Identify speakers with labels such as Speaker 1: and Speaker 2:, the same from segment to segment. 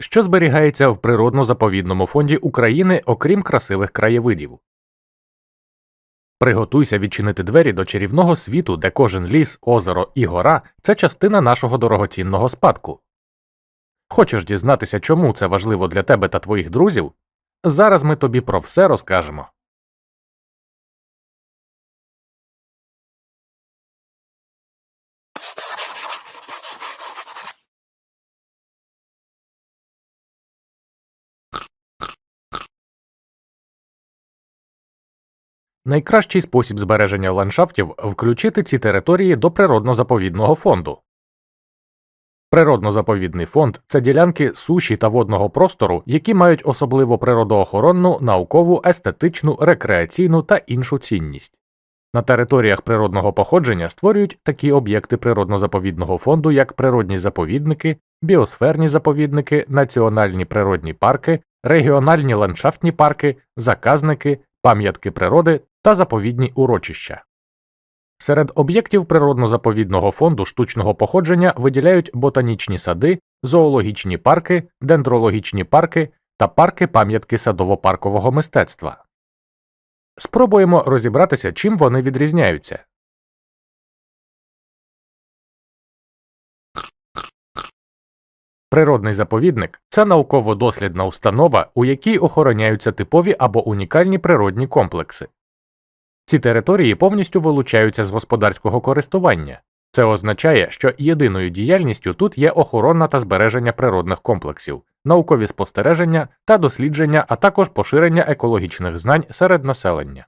Speaker 1: Що зберігається в природно-заповідному фонді України, окрім красивих краєвидів? Приготуйся відчинити двері до чарівного світу, де кожен ліс, озеро і гора це частина нашого дорогоцінного спадку. Хочеш дізнатися, чому це важливо для тебе та твоїх друзів? Зараз ми тобі про все розкажемо. Найкращий спосіб збереження ландшафтів включити ці території до природно-заповідного фонду. Природно-заповідний фонд це ділянки суші та водного простору, які мають особливо природоохоронну, наукову, естетичну, рекреаційну та іншу цінність. На територіях природного походження створюють такі об'єкти природно-заповідного фонду, як природні заповідники, біосферні заповідники, національні природні парки, регіональні ландшафтні парки, заказники, пам'ятки природи та заповідні урочища. Серед об'єктів природно-заповідного фонду штучного походження виділяють ботанічні сади, зоологічні парки, дендрологічні парки та парки пам'ятки садово-паркового мистецтва. Спробуємо розібратися, чим вони відрізняються. Природний заповідник це науково-дослідна установа, у якій охороняються типові або унікальні природні комплекси. Ці території повністю вилучаються з господарського користування. Це означає, що єдиною діяльністю тут є охорона та збереження природних комплексів, наукові спостереження та дослідження, а також поширення екологічних знань серед населення.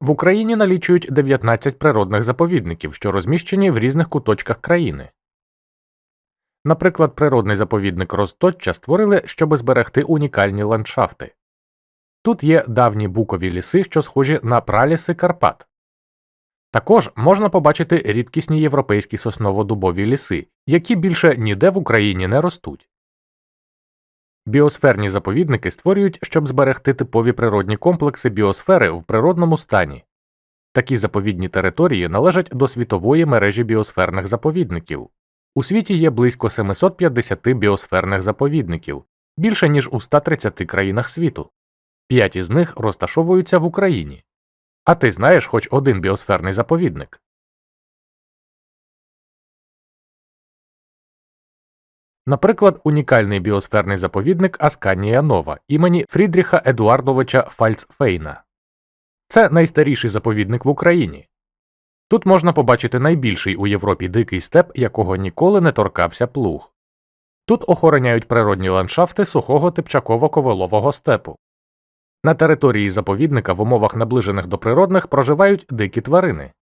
Speaker 1: В Україні налічують 19 природних заповідників, що розміщені в різних куточках країни. Наприклад, природний заповідник Росточча створили, щоб зберегти унікальні ландшафти. Тут є давні букові ліси, що схожі на праліси Карпат. Також можна побачити рідкісні європейські сосново-дубові ліси, які більше ніде в Україні не ростуть. Біосферні заповідники створюють, щоб зберегти типові природні комплекси біосфери в природному стані. Такі заповідні території належать до світової мережі біосферних заповідників. У світі є близько 750 біосферних заповідників, більше ніж у 130 країнах світу. П'ять із них розташовуються в Україні. А ти знаєш хоч один біосферний заповідник? Наприклад, унікальний біосферний заповідник Асканія Нова імені Фрідріха Едуардовича Фальцфейна. Це найстаріший заповідник в Україні. Тут можна побачити найбільший у Європі дикий степ, якого ніколи не торкався плуг. Тут охороняють природні ландшафти сухого типчаково ковилового степу. На території заповідника в умовах наближених до природних проживають дикі тварини.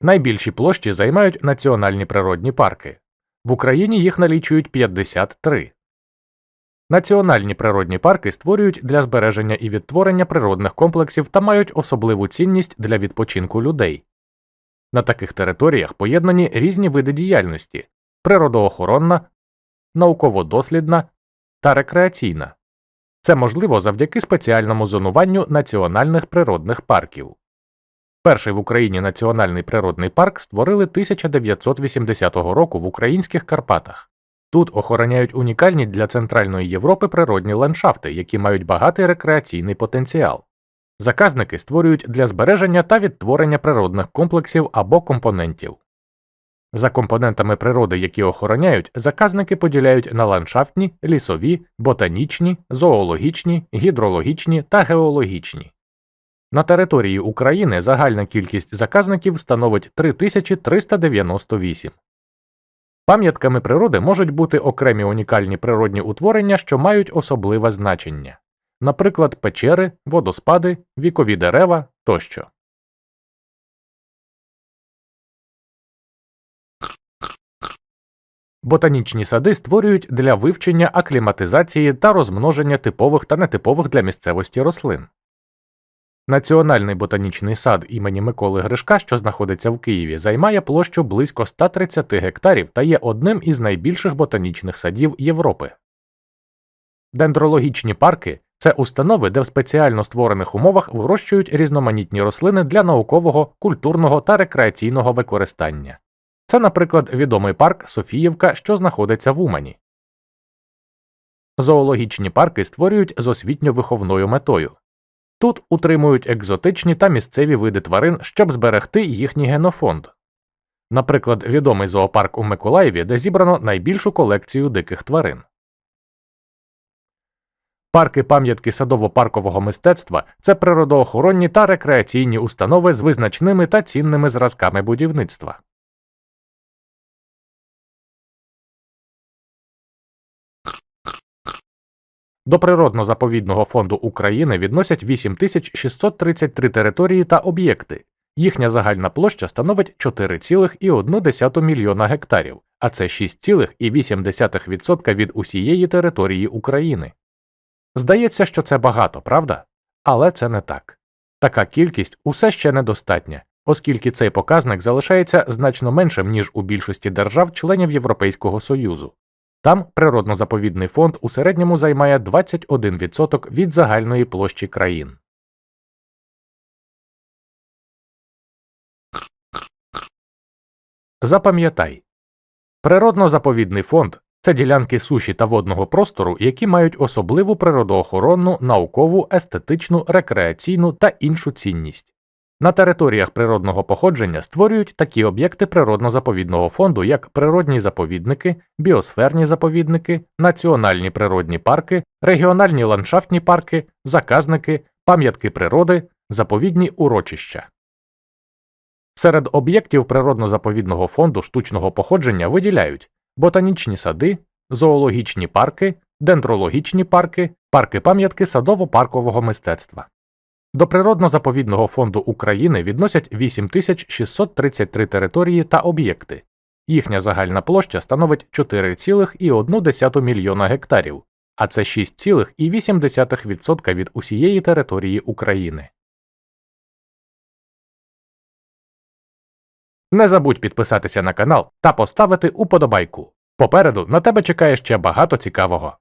Speaker 1: Найбільші площі займають національні природні парки. В Україні їх налічують 53. Національні природні парки створюють для збереження і відтворення природних комплексів та мають особливу цінність для відпочинку людей. На таких територіях поєднані різні види діяльності природоохоронна, науково-дослідна та рекреаційна. Це можливо завдяки спеціальному зонуванню національних природних парків. Перший в Україні національний природний парк створили 1980 року в українських Карпатах. Тут охороняють унікальні для Центральної Європи природні ландшафти, які мають багатий рекреаційний потенціал. Заказники створюють для збереження та відтворення природних комплексів або компонентів. За компонентами природи, які охороняють, заказники поділяють на ландшафтні, лісові, ботанічні, зоологічні, гідрологічні та геологічні. На території України загальна кількість заказників становить 3398. Пам'ятками природи можуть бути окремі унікальні природні утворення, що мають особливе значення, наприклад, печери, водоспади, вікові дерева тощо. Ботанічні сади створюють для вивчення акліматизації та розмноження типових та нетипових для місцевості рослин. Національний ботанічний сад імені Миколи Гришка, що знаходиться в Києві, займає площу близько 130 гектарів та є одним із найбільших ботанічних садів Європи. Дендрологічні парки Це установи, де в спеціально створених умовах вирощують різноманітні рослини для наукового, культурного та рекреаційного використання. Це, наприклад, відомий парк Софіївка, що знаходиться в Умані. Зоологічні парки створюють з освітньо-виховною метою. Тут утримують екзотичні та місцеві види тварин, щоб зберегти їхній генофонд. Наприклад, відомий зоопарк у Миколаєві, де зібрано найбільшу колекцію диких тварин. Парки пам'ятки садово-паркового мистецтва це природоохоронні та рекреаційні установи з визначними та цінними зразками будівництва. До природно-заповідного фонду України відносять 8633 території та об'єкти. Їхня загальна площа становить 4,1 мільйона гектарів, а це 6,8% від усієї території України. Здається, що це багато, правда? Але це не так. Така кількість усе ще недостатня, оскільки цей показник залишається значно меншим, ніж у більшості держав-членів Європейського Союзу. Там природно-заповідний фонд у середньому займає 21% від загальної площі країн. Запам'ятай природно-заповідний фонд це ділянки суші та водного простору, які мають особливу природоохоронну, наукову, естетичну, рекреаційну та іншу цінність. На територіях природного походження створюють такі об'єкти природно-заповідного фонду, як природні заповідники, біосферні заповідники, національні природні парки, регіональні ландшафтні парки, заказники, пам'ятки природи, заповідні урочища. Серед об'єктів природно-заповідного фонду штучного походження виділяють ботанічні сади, зоологічні парки, дендрологічні парки, парки пам'ятки садово-паркового мистецтва. До природно-заповідного фонду України відносять 8633 території та об'єкти. Їхня загальна площа становить 4,1 мільйона гектарів, а це 6,8% від усієї території України. Не забудь підписатися на канал та поставити уподобайку. Попереду на тебе чекає ще багато цікавого.